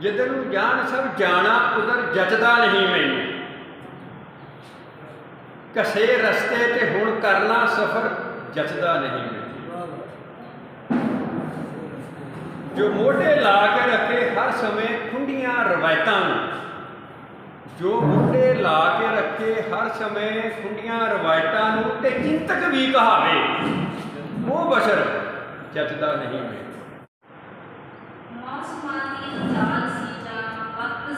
ਜਿੱਧਰ ਨੂੰ ਜਾਣ ਸਭ ਜਾਣਾ, ਉਧਰ ਜਚਦਾ ਨਹੀਂ ਮੈਨੂੰ। ਕਸੇ ਰਸਤੇ ਤੇ ਹੁਣ ਕਰਨਾ ਸਫਰ ਜਚਦਾ ਨਹੀਂ ਮੈਨੂੰ। ਜੋ ਮੋਢੇ ਲਾ ਕੇ ਰੱਖੇ, ਹਰ ਸਮੇਂ ਖੁੰਡੀਆਂ ਰਵਾਇਤਾਂ ਨੂੰ। ਜੋ ਮੋਢੇ ਲਾ ਕੇ ਰੱਖੇ, ਹਰ ਸਮੇਂ ਖੁੰਡੀਆਂ ਰਵਾਇਤਾਂ ਨੂੰ ਤੇ ਚਿੰਤਕ ਵੀ ਕਹਾਵੇ, ਉਹ ਬਸ਼ਰ ਜਚਦਾ ਨਹੀਂ ਮੈਨੂੰ। موسماتی جال سیجا وقت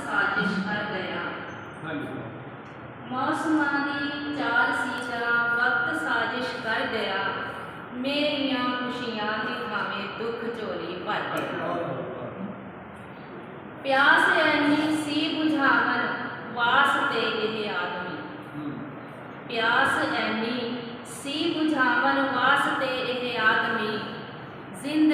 موسمانی جال سیجا وقت سازش کر گیا میریاں خوشیاں دکھاویں دکھ چولی پر گیا پیاس اینی سی بجھاون واسطے یہ آدمی پیاس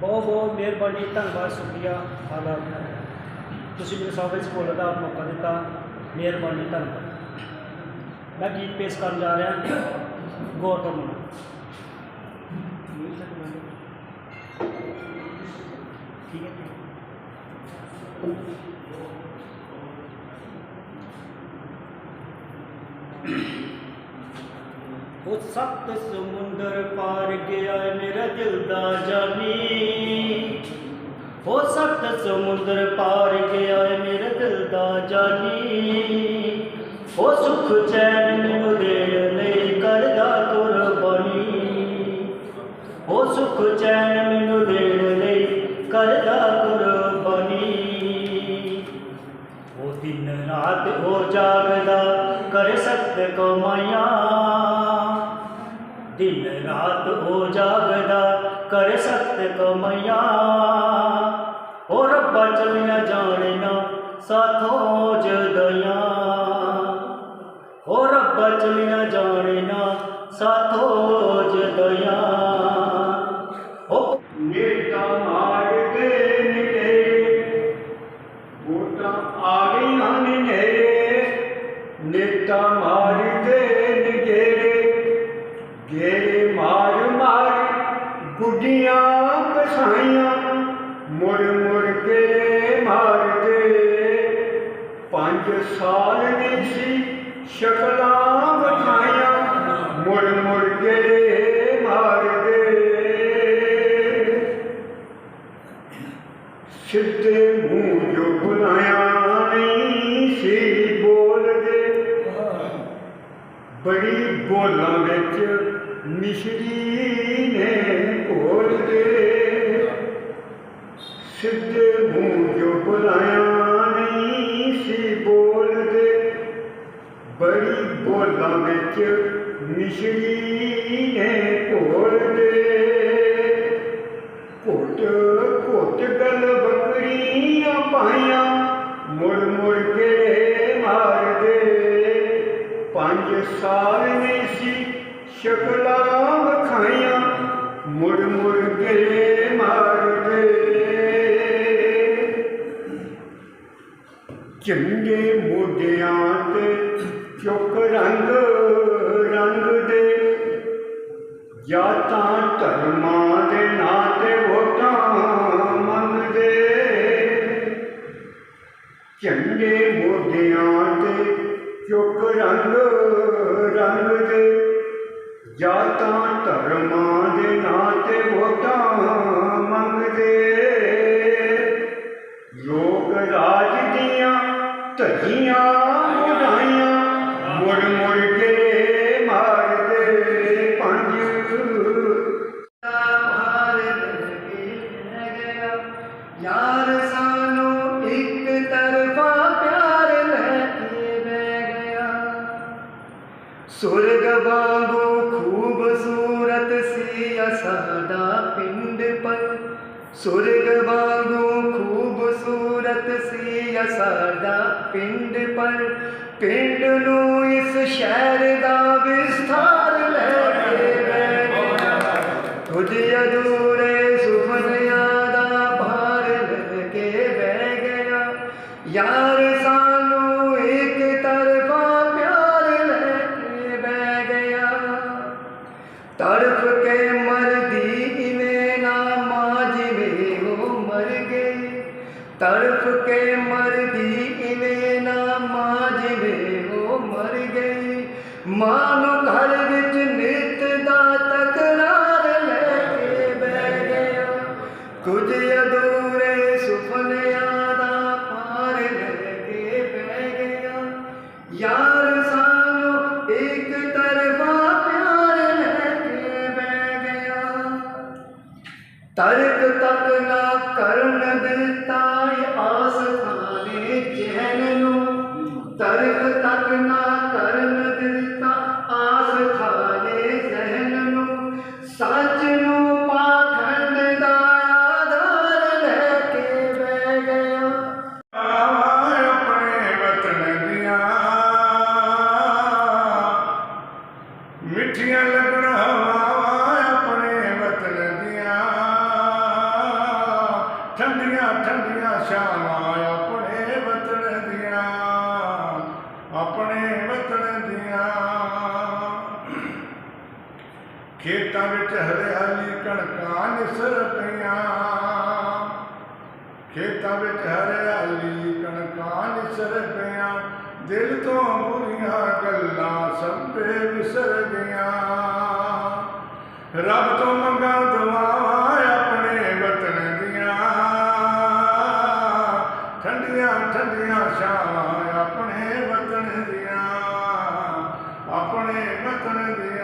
ਬਹੁਤ ਬਹੁਤ ਮਿਹਰਬਾਨੀ ਧੰਨਵਾਦ ਸ਼ੁਕਰੀਆ ਆਦਾ ਤੁਸੀਂ ਮੈਨੂੰ ਸਭ ਵਿੱਚ ਬੋਲਣ ਦਾ ਮੌਕਾ ਦਿੱਤਾ ਮਿਹਰਬਾਨੀ ਧੰਨਵਾਦ ਮੈਂ ਗੀਤ ਪੇਸ਼ ਕਰਨ ਜਾ ਰਿਹਾ ਗੌਰ ਕਰਨਾ ਠੀਕ ਹੈ ਉਹ ਸੱਤ ਸਮੁੰਦਰ ਪਾਰ ਗਿਆ ਏ ਮੇਰਾ ਦਿਲ ਦਾ ਜਾਨੀ। ਉਹ ਸੱਤ ਸਮੁੰਦਰ ਪਾਰ ਗਿਆ ਏ ਮੇਰਾ ਦਿਲ ਦਾ ਜਾਨੀ। ਉਹ ਸੁਖ ਚੈਨ ਮੈਨੂੰ ਦੇਣ ਲਈ ਕਰਦਾ ਕੁਰਬਾਨੀ। ਉਹ ਸੁਖ ਚੈਨ ਮੈਨੂੰ ਦੇਣ ਲਈ ਕਰਦਾ ਕੁਰਬਾਨੀ। ਉਹ ਦਿਨ ਰਾਤ ਉਹ ਜਾਗਦਾ, ਕਰ ਸਕਤ ਕਮਾਈਆਂ। دن رات او جاگدا کر سخت کمیا او ربا چلیا جانیا ساتھو جدیا او ربا چلیا جانیا گڈیاں کسائیاں مڑ مڑ کے مار دے پانچ سال نہیں شکلاں بچائیاں مڑ مڑ کے مار دے سدھے منہ جو بنایا نہیں سی بول دے بڑی بولاں بچ ਮਿਸ਼ਰੀ ਨੇ ਘੋਲਦੇ ਸਿੱਧੇ ਮੂੰਹ ਜੋ ਬੁਲਾਇਆ ਨਹੀਂ ਸੀ ਬੋਲਦੇ ਬੜੀ ਬੋਲਾਂ ਵਿੱਚ ਮਿਸ਼ਰੀ ਚੰਗੇ ਮੋਢਿਆਂ ਤੇ ਚੁੱਕ ਰੰਗ ਰੰਗ ਦੇ। ਜਾਤਾਂ ਧਰਮਾਂ ਦੇ ਨਾਂ ਤੇ ਵੋਟਾਂ ਮੰਗਦੇ। ਚੰਗੇ ਮੋਢਿਆਂ ਤੇ ਚੁੱਕ ਰੰਗ ਰੰਗ ਦੇ। ਜਾਤਾਂ ਯਾਰ ਸਾਨੂੰ ਇੱਕ ਤਰਫਾ ਪਿਆਰ ਲੈ ਕੇ ਬਹਿ ਗਿਆ। ਸੁਰਗ ਵਾਂਗੂ ਖੂਬਸੂਰਤ ਸੀ ਸਾਡਾ ਪਿੰਡ ਪਰ ਸੁਰਗ ਵਾਂਗੂ ਖੂਬਸੂਰਤ ਸੀ ਸਾਡਾ ਪਿੰਡ ਪਰ ਪਿੰਡ ਨੂੰ ਇਸ ਸ਼ਹਿਰ ਤੜਫ ਕੇ ਮਰਦੀ ਇਵੇਂ ਨਾ ਮਾਂ ਜਿਵੇਂ ਉਹ ਮਰ ਗਈ। ਮਾਂ ਨੂੰ ਘਰ ਵਿੱਚ ਨਿਤ ਦਾ ਤਕਰਾਰ ਲੈ ਕੇ ਬਹਿ ਗਿਆ। ਕੁਝ ਅਧੂਰੇ ਸੁਪਨਿਆਂ ਦਾ ਪਾਰ ਲੈ ਕੇ ਬਹਿ ਗਿਆ। ਯਾਰ ਖੇਤਾਂ ਵਿੱਚ ਹਰਿਆਲੀ ਕਣਕਾਂ ਨਿਸਰ ਪਈਆਂ ਖੇਤਾਂ ਵਿੱਚ ਹਰਿਆਲੀ ਕਣਕਾਂ ਨਿਸਰ ਪਈਆਂ ਦਿਲ ਤੋਂ ਬੁਰੀਆਂ ਗੱਲਾਂ ਸਭੇ ਵਿਸਰ ਗਈਆਂ ਰੱਬ ਤੋਂ ਮੰਗਾ ਦੁਆਵਾਂ ਆਪਣੇ ਵਤਨ ਦੀਆਂ ਠੰਡੀਆਂ ਠੰਡੀਆਂ ਛਾਵਾਂ ਆਪਣੇ ਵਤਨ ਦੀਆਂ ਆਪਣੇ ਵਤਨ ਦੀਆਂ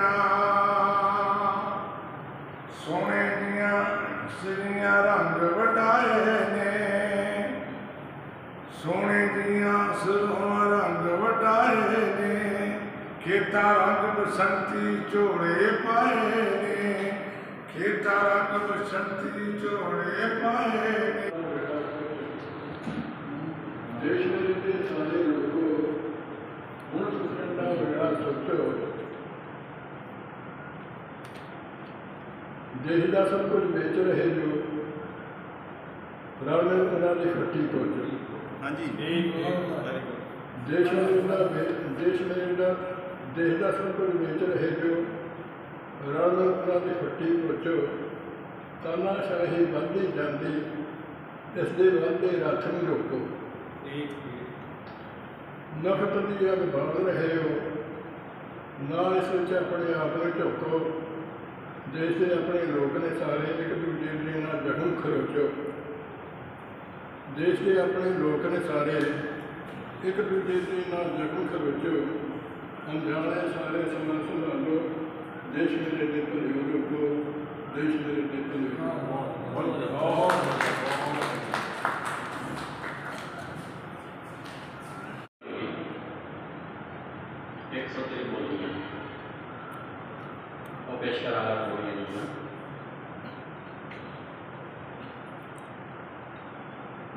ਸਿਰੀਆਂ ਰੰਗ ਵਟਾਏ ਨੇ ਸੋਨੇ ਦੀਆਂ ਸਿਰੋਂ ਰੰਗ ਵਟਾਏ ਨੇ ਖੇਤਾਂ ਰੰਗ ਬਸੰਤੀ ਝੋਲੇ ਪਾਏ ਨੇ ਖੇਤਾਂ ਰੰਗ ਬਸੰਤੀ ਝੋਲੇ ਪਾਏ ਨੇ ਦੇਸ਼ ਦੇ ਵਿੱਚ ਸਾਰੇ ਲੋਕੋ ਹੁਣ ਸੁਣਨ ਦਾ ਬੜਾ ਸੋਚੋ ਦੇਸ਼ ਦਾ ਸਭ ਕੁਝ ਵੇਚ ਰਹੇ ਜੋ ਰਲ ਮਿਲ ਕੇ ਨਾਲ ਇਕੱਠੀ ਪਹੁੰਚੋ ਹਾਂਜੀ। ਦੇਸ਼ ਮੇਰੇ ਦੇਸ਼ ਮੇਰੇ ਦਾ ਦੇਸ਼ ਦਾ ਸਭ ਕੁਝ ਵੇਚ ਰਹੇ ਜੋ ਰਲ ਮਿਲ ਕੇ ਨਾਲ ਇਕੱਠੀ ਪਹੁੰਚੋ ਤਾਨਾਸ਼ਾਹੀ ਵੱਧਦੀ ਜਾਂਦੀ ਇਸ ਦੇ ਵਾਧੇ ਰੱਥ ਨੂੰ ਰੋਕੋ। ਨਫ਼ਰਤ ਦੀ ਅੱਗ ਬਾਲ ਰਹੇ ਹੋ ਨਾ ਇਸ ਵਿੱਚ ਆਪਣੇ ਆਪ ਨੂੰ ਝੋਕੋ। ਦੇਸ਼ ਦੇ ਆਪਣੇ ਲੋਕ ਨੇ ਸਾਰੇ ਇੱਕ ਦੂਜੇ ਦੇ ਨਾਲ ਜ਼ਖਮ ਖਰੋਚੋ। ਦੇਸ਼ ਦੇ ਆਪਣੇ ਲੋਕ ਨੇ ਸਾਰੇ ਇੱਕ ਦੂਜੇ ਦੇ ਨਾਲ ਜ਼ਖਮ ਖਰੋਚੋ। ਅਣਜਾਣੇ ਸਾਰੇ ਸਮਾਂ ਸੰਭਾਲੋ। ਦੇਸ਼ ਮੇਰੇ ਦੇ ਭਲੇ ਰੋਕੋ। ਦੇਸ਼ ਮੇਰੇ ਦੇ ਭਲੇ ਰੋਕੋ। ਇੱਕ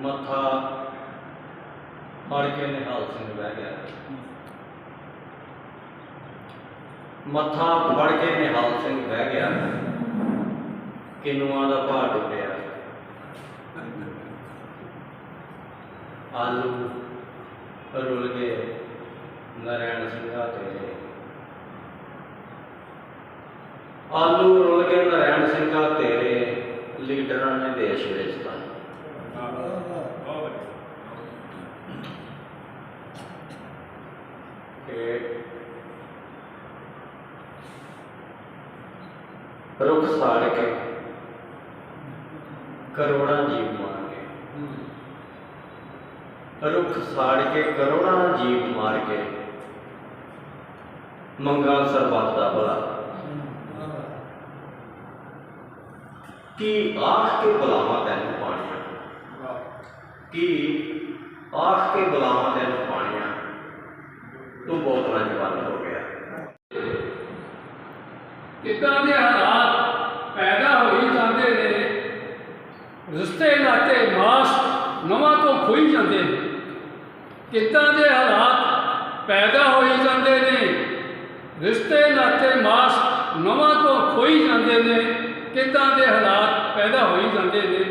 ਮੱਥਾ ਫੜ ਕੇ ਨਿਹਾਲ ਸਿੰਘ ਬਹਿ ਗਿਆ। ਮੱਥਾ ਫੜ ਕੇ ਨਿਹਾਲ ਸਿੰਘ ਬਹਿ ਗਿਆ। ਕਿਨੂਆਂ ਦਾ ਭਾਰ ਡੁੱਬਿਆ। ਆਲੂ ਰੁਲ ਗਏ ਨਾਰਾਇਣ ਸਿੰਘਾ ਤੇਰੇ ਆਲੂ ਰੁਲ ਕੇ ਨਾਰਾਇਣ ਸਿੰਘਾ ਤੇਰੇ ਲੀਡਰਾਂ ਨੇ ਦੇਸ਼ ਵੇਚਤਾ ਕਿ ਰੁੱਖ ਸਾੜ ਕੇ ਕਰੋੜਾਂ ਜੀਵ ਮਾਰ ਗਏ। ਰੁੱਖ ਸਾੜ ਕੇ ਕਰੋੜਾਂ ਜੀਵ ਮਾਰ ਕੇ ਮੰਗਾ ਸਰਬੱਤ ਦਾ ਭਲਾ। ਕੀ ਆਖ ਕੇ ਬੁਲਾਵਾਂ ਤੈਨੂੰ ਪਾਣੀਆਂ? ਕੀ ਆਖ ਕੇ ਬੁਲਾਵਾਂ ਤੈਨੂੰ ਪਾਣੀਆਂ? ਤੂੰ ਬਹੁਤ ਚ ਹੋ ਗਿਆ। ਇਦਾਂ ਦੇ ਹਾਲਾਤ ਪੈਦਾ ਹੋਈ ਜਾਂਦੇ ਨੇ ਰਿਸ਼ਤੇ ਨਾਤੇ ਮਾਸ ਨਵਾਂ ਤੋਂ ਖੋਈ ਜਾਂਦੇ ਨੇ। ਕਿੱਦਾਂ ਦੇ ਹਾਲਾਤ ਪੈਦਾ ਹੋਈ ਜਾਂਦੇ ਨੇ। ਰਿਸ਼ਤੇ ਨਾਤੇ ਮਾਸ ਨਵਾਂ ਤੋਂ ਖੋਈ ਜਾਂਦੇ ਨੇ। ਕਿੱਦਾਂ ਦੇ ਹਾਲਾਤ ਪੈਦਾ ਹੋਈ ਜਾਂਦੇ ਨੇ।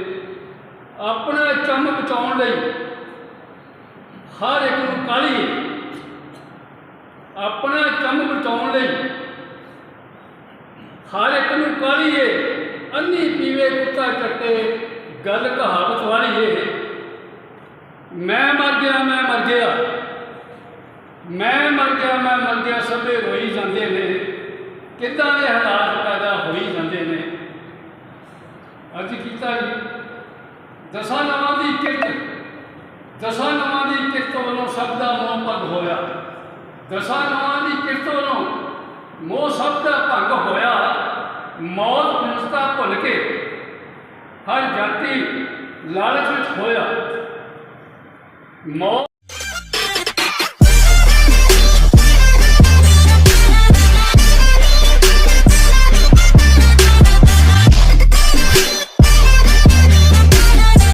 ਆਪਣਾ ਚੰਮ ਬਚਾਉਣ ਲਈ ਹਰ ਇੱਕ ਨੂੰ ਕਾਹਲੀ ਆਪਣਾ ਚੰਮ ਬਚਾਉਣ ਲਈ ਹਰ ਇੱਕ ਨੂੰ ਕਾਹਲੀ ਏ। ਅੰਨੀ ਪੀਵੇ ਕੁੱਤਾ ਚੱਟੇ گل کہاوت والی یہ ہے میں مر گیا میں مر گیا میں مر گیا میں مر گیا سب روئی جاندے نے کتنا کے حالات پیدا ہوئی جاندے نے اج کیتا جی دسا نواں دی کت دسا نواں دی کت ولوں سب دا محبت ہویا دسا نواں دی کت ولوں مو سب دا بھنگ ہویا موت پہنچتا بھول کے ਹਰ ਜਾਤੀ ਲਾਲਚ ਵਿੱਚ ਹੋਇਆ ਮੌਤ